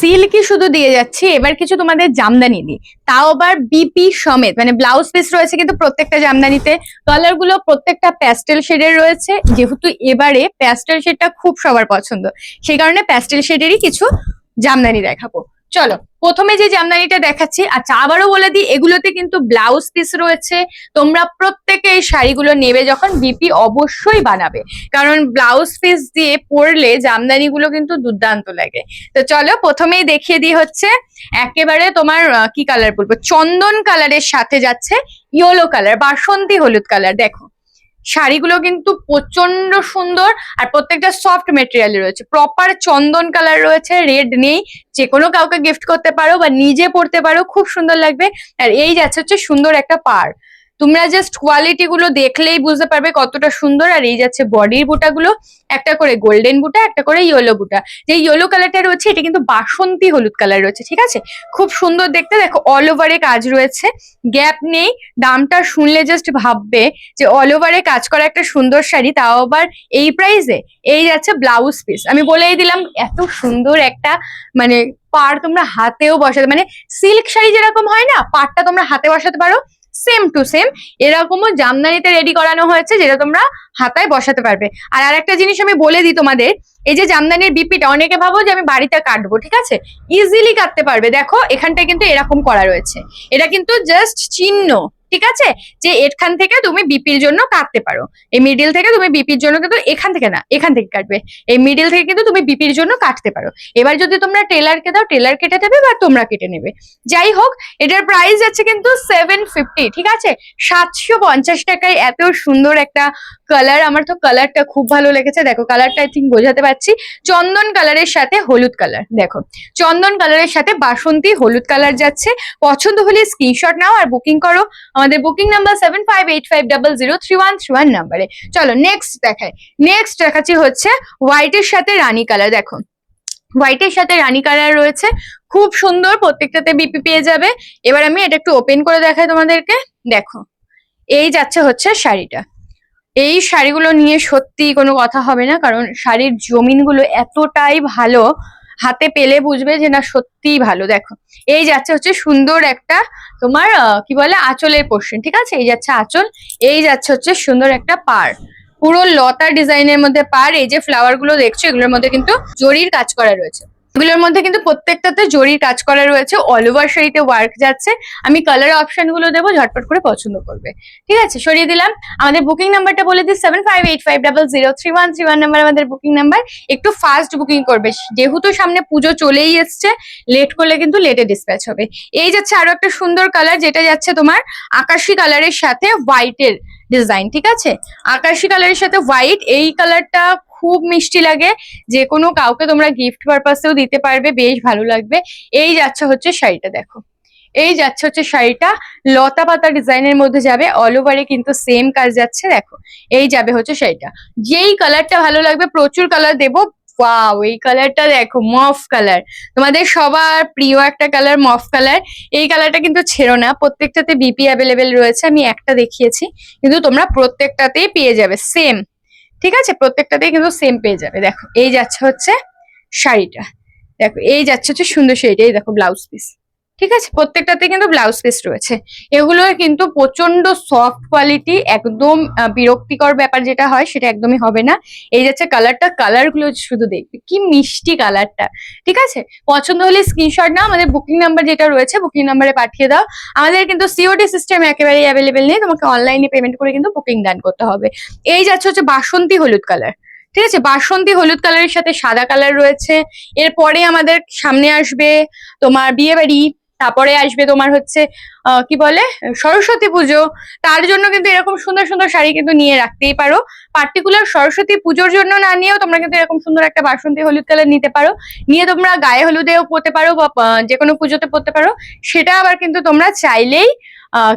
সিল্কই শুধু দিয়ে যাচ্ছি, এবার কিছু তোমাদের জামদানি দিই। তাও আবার বিপি সমেত মানে ব্লাউজ পিস রয়েছে কিন্তু প্রত্যেকটা জামদানিতে। কালারগুলো প্রত্যেকটা প্যাস্টেল শেডের রয়েছে, যেহেতু এবারে প্যাস্টেল শেডটা খুব সবার পছন্দ। সেই কারণে প্যাস্টেল শেডেরই কিছু জামদানি দেখাবো। চলো, প্রথমে যে জামদানিটা দেখাচ্ছি আচ্ছা আবারও বলে দিই, এগুলোতে কিন্তু ব্লাউজ পিস রয়েছে। তোমরা প্রত্যেকে এই শাড়িগুলো নেবে যখন বিপি অবশ্যই বানাবে। কারণ ব্লাউজ পিস দিয়ে পরলে জামদানিগুলো কিন্তু দুর্দান্ত লাগে। তো চলো, প্রথমেই দেখিয়ে দিই হচ্ছে, একেবারে তোমার কি কালার বলব? চন্দন কালারের সাথে যাচ্ছে ইয়েলো কালার বাসন্তী হলুদ কালার দেখো। শাড়িগুলো কিন্তু প্রচণ্ড সুন্দর আর প্রত্যেকটা সফট মেটেরিয়াল রয়েছে। প্রপার চন্দন কালার রয়েছে রেড নেই। যে কোনো কাউকে গিফট করতে পারো বা নিজে পড়তে পারো, খুব সুন্দর লাগবে। আর এই যাচ্ছে হচ্ছে সুন্দর একটা পার তোমরা জাস্ট কোয়ালিটি গুলো দেখলেই বুঝতে পারবে কতটা সুন্দর আর এই যাচ্ছে বডির বুটাগুলো। একটা করে গোল্ডেন বুটা, একটা করে ইয়েলো বুটা। যে ইয়েলো কালারটা রয়েছে, এটা কিন্তু বাসন্তী হলুদ কালার রয়েছে, ঠিক আছে? খুব সুন্দর দেখতে। দেখো অল ওভারে কাজ রয়েছে। গ্যাপ নেই। দামটা শুনলে জাস্ট ভাববে যে অল ওভারে কাজ করা একটা সুন্দর শাড়ি, তাও আবার এই প্রাইসে এই যাচ্ছে ব্লাউজ পিস আমি বলেই দিলাম, এত সুন্দর একটা মানে পার তোমরা হাতেও বসাতে মানে সিল্ক শাড়ি যেরকম হয় না, পাড়টা তোমরা হাতে বসাতে পারো। সেম টু সেম এরকমও জামদানিতে রেডি করানো হয়েছে, যেটা তোমরা হাতায় বসাতে পারবে। আর আরেকটা জিনিস আমি বলে দিই তোমাদের, এই যে জামদানির বিপিটা, অনেকে ভাবো যে আমি বাড়িতে কাটবো, ঠিক আছে? ইজিলি কাটতে পারবে। দেখো, এখানটায় কিন্তু এরকম করা রয়েছে। এটা কিন্তু জাস্ট চিহ্ন। ঠিক আছে? যে এখান থেকে তুমি বিপির জন্য কাটতে পারো। এই মিডিল থেকে তুমি বিপির জন্য কিন্তু এখান থেকে না, এখান থেকে কাটবে। এই মিডিল থেকে কিন্তু তুমি বিপির জন্য কাটতে পারো। এবার যদি তোমরা টেলার কে দাও টেলার কেটে দেবে বা তোমরা কেটে নেবে। যাই হোক, এটার প্রাইস যাচ্ছে কিন্তু সেভেন ফিফটি ঠিক আছে? সাতশো পঞ্চাশ টাকায় এত সুন্দর একটা কালার আমার তো কালারটা খুব ভালো লেগেছে। দেখো কালারটা আই থিঙ্ক বোঝাতে পারছি। চন্দন কালারের সাথে হলুদ কালার দেখো। চন্দন কালারের সাথে বাসন্তী হলুদ কালার যাচ্ছে। পছন্দ হলে স্ক্রিনশট নাও আর বুকিং করো। আমাদের booking number seven five eight five double zero three one three one নাম্বারে চলো নেক্সট দেখাই। নেক্সট দেখাচ্ছি হচ্ছে হোয়াইটের সাথে রানী কালার দেখো। হোয়াইটের সাথে রানী কালার রয়েছে। খুব সুন্দর, প্রত্যেকটাতে বিপি পেয়ে যাবে। এবার আমি এটা একটু ওপেন করে দেখাই তোমাদেরকে। দেখো, এই যাচ্ছে হচ্ছে শাড়িটা। এই শাড়িগুলো নিয়ে সত্যি কোনো কথা হবে না, কারণ শাড়ির জমিনগুলো এতটাই ভালো, হাতে পেলে বুঝবে যে না সত্যিই ভালো। দেখো, এই যাচ্ছে হচ্ছে সুন্দর একটা তোমার কি বলে, আঁচলের পোর্শন ঠিক আছে? এই যাচ্ছে আঁচল, এই যাচ্ছে হচ্ছে সুন্দর একটা পার পুরো লতা ডিজাইনের মধ্যে পার এই যে ফ্লাওয়ারগুলো দেখছ, এগুলোর মধ্যে কিন্তু জরির কাজ করা রয়েছে। এগুলোর মধ্যে কিন্তু প্রত্যেকটাতে জরির কাজ করা রয়েছে। অল ওভার শাড়িতে ওয়ার্ক যাচ্ছে। আমি কালার অপশনগুলো দেবো, ঝটপট করে পছন্দ করবে। ঠিক আছে? সরিয়ে দিলাম। আমাদের বুকিং নাম্বারটা বলে দিই seven five eight five double zero three one three one number আমাদের বুকিং নাম্বার একটু ফাস্ট বুকিং করবে। যেহেতু সামনে পুজো চলেই এসছে লেট করলে কিন্তু লেটে ডিসপ্যাচ হবে। এই যাচ্ছে আরও একটা সুন্দর কালার যেটা যাচ্ছে তোমার আকাশি কালারের সাথে হোয়াইটের ডিজাইন ঠিক আছে? আকাশি কালারের সাথে হোয়াইট এই কালারটা খুব মিষ্টি লাগে। যে কোনো কাউকে তোমরা গিফট পারপাসেও দিতে পারবে, বেশ ভালো লাগবে। এই যাচ্ছে হচ্ছে শাড়িটা, দেখো। এই যাচ্ছে হচ্ছে শাড়িটা। লতা পাতা ডিজাইনের মধ্যে যাবে অল ওভারে কিন্তু সেম কাজ যাচ্ছে, দেখো। এই যাবে হচ্ছে শাড়িটা। যেই কালারটা ভালো লাগবে, প্রচুর কালার দেবো। এই কালারটা দেখো মফ কালার তোমাদের সবার প্রিয় একটা কালার মফ কালার এই কালারটা কিন্তু ছেড়ো না। প্রত্যেকটাতে বিপি অ্যাভেলেবেল রয়েছে, আমি একটা দেখিয়েছি। কিন্তু তোমরা প্রত্যেকটাতেই পেয়ে যাবে সেম ঠিক আছে? প্রত্যেকটাতেই কিন্তু সেম পেয়ে যাবে। দেখো, এই যাচ্ছে হচ্ছে শাড়িটা। দেখো, এই যাচ্ছে হচ্ছে সুন্দর শাড়িটা। এই দেখো ব্লাউজ পিস ঠিক আছে? প্রত্যেকটাতে কিন্তু ব্লাউজ পিস রয়েছে। এগুলো কিন্তু প্রচণ্ড সফট কোয়ালিটি একদম বিরক্তিকর ব্যাপার যেটা হয়, সেটা একদমই হবে না। এই যাচ্ছে কালারটা কালারগুলো শুধু দেখবে। কি মিষ্টি কালারটা ঠিক আছে? পছন্দ হলে স্ক্রিনশট না আমাদের বুকিং নাম্বার যেটা রয়েছে বুকিং নাম্বারে পাঠিয়ে দাও। আমাদের কিন্তু সিওডি সিস্টেম একেবারেই অ্যাভেলেবেল নেই, তোমাকে অনলাইনে পেমেন্ট করে কিন্তু বুকিং ডান করতে হবে। এই যাচ্ছে হচ্ছে বাসন্তী হলুদ কালার ঠিক আছে? বাসন্তী হলুদ কালারের সাথে সাদা কালার রয়েছে। এরপরে আমাদের সামনে আসবে তোমার বিয়ে বাড়ি তারপরে আসবে তোমার হচ্ছে কি বলে, সরস্বতী পুজো। তার জন্য কিন্তু এরকম সুন্দর সুন্দর শাড়ি কিন্তু নিয়ে রাখতেই পারো। পার্টিকুলার সরস্বতী পুজোর জন্য না নিয়েও তোমরা কিন্তু এরকম সুন্দর একটা বাসন্তী হলুদ কালার নিতে পারো। নিয়ে তোমরা গায়ে হলুদেও পরতে পারো বা যে কোনো পুজোতে পরতে পারো। সেটা আবার কিন্তু তোমরা চাইলেই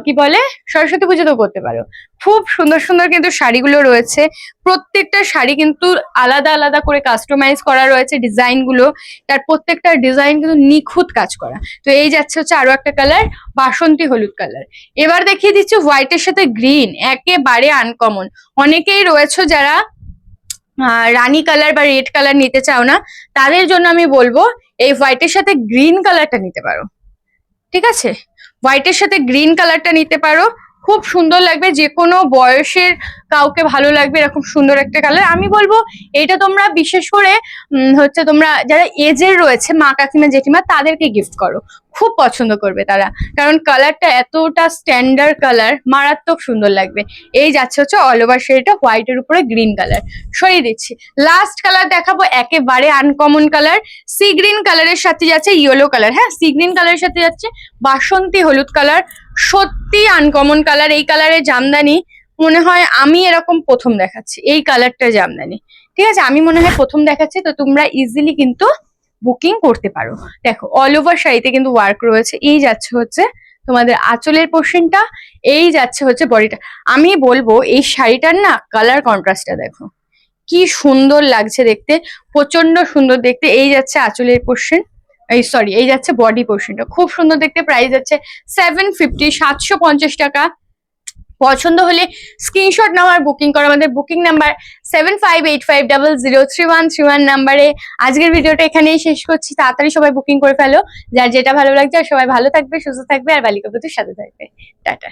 কি বলে? সরস্বতী পুজোতেও করতে পারো। খুব সুন্দর সুন্দর কিন্তু শাড়িগুলো রয়েছে। প্রত্যেকটা শাড়ি কিন্তু আলাদা আলাদা করে কাস্টমাইজ করা রয়েছে ডিজাইনগুলো তার প্রত্যেকটা ডিজাইন কিন্তু নিখুঁত কাজ করা। তো এই যাচ্ছে হচ্ছে আরও একটা কালার বাসন্তী হলুদ কালার এবার দেখিয়ে দিচ্ছি হোয়াইটের সাথে গ্রিন একেবারে আনকমন অনেকেই রয়েছে যারা রানী কালার বা রেড কালার নিতে চাও না, তাদের জন্য আমি বলব, এই হোয়াইটের সাথে গ্রিন কালারটা নিতে পারো। ঠিক আছে? হোয়াইটের সাথে গ্রিন কালারটা নিতে পারো। খুব সুন্দর লাগবে, যে কোনো বয়সের কাউকে ভালো লাগবে এরকম সুন্দর একটা কালার আমি বলব এটা তোমরা বিশেষ করে হচ্ছে তোমরা যারা এজের রয়েছে, মা কাকিমা জেঠিমা, তাদেরকে গিফট করো। খুব পছন্দ করবে তারা। কারণ কালারটা এতটা স্ট্যান্ডার্ড কালার মারাত্মক সুন্দর লাগবে। এই যাচ্ছে হচ্ছে অল ওভার শেডটা হোয়াইটের উপরে গ্রিন কালার সরিয়ে দিচ্ছি। লাস্ট কালার দেখাবো, একেবারে আনকমন কালার সি গ্রিন কালারের সাথে যাচ্ছে ইয়েলো কালার হ্যাঁ সি গ্রিন কালারের সাথে যাচ্ছে বাসন্তী হলুদ কালার সত্যি আনকমন কালার এই কালারের জামদানি মনে হয় আমি এরকম প্রথম দেখাচ্ছি। এই কালারটা জামদানি। ঠিক আছে, আমি মনে হয় প্রথম দেখাচ্ছি, তো তোমরা ইজিলি কিন্তু বুকিং করতে পারো। দেখো অল ওভার শাড়িতে কিন্তু ওয়ার্ক রয়েছে। এই যাচ্ছে হচ্ছে তোমাদের আঁচলের পোর্শনটা এই যাচ্ছে হচ্ছে বডিটা আমি বলব, এই শাড়িটার না কালার কন্ট্রাস্টটা দেখো। কি সুন্দর লাগছে দেখতে প্রচণ্ড সুন্দর দেখতে। এই যাচ্ছে আঁচলের পোর্শন এই সরি এই যাচ্ছে বডি পোর্শনটা খুব সুন্দর দেখতে প্রাইস যাচ্ছে সেভেন ফিফটি সাতশো পঞ্চাশ টাকা। পছন্দ হলে স্ক্রিনশট নেওয়ার বুকিং করো। আমাদের booking number seven five eight five double zero three one three one নাম্বারে আজকের ভিডিওটা এখানেই শেষ করছি। তাড়াতাড়ি সবাই বুকিং করে ফেলো। যার যেটা ভালো লাগছে আর সবাই ভালো থাকবে, সুস্থ থাকবে আর বালিকা সাথে থাকবে। টাটা।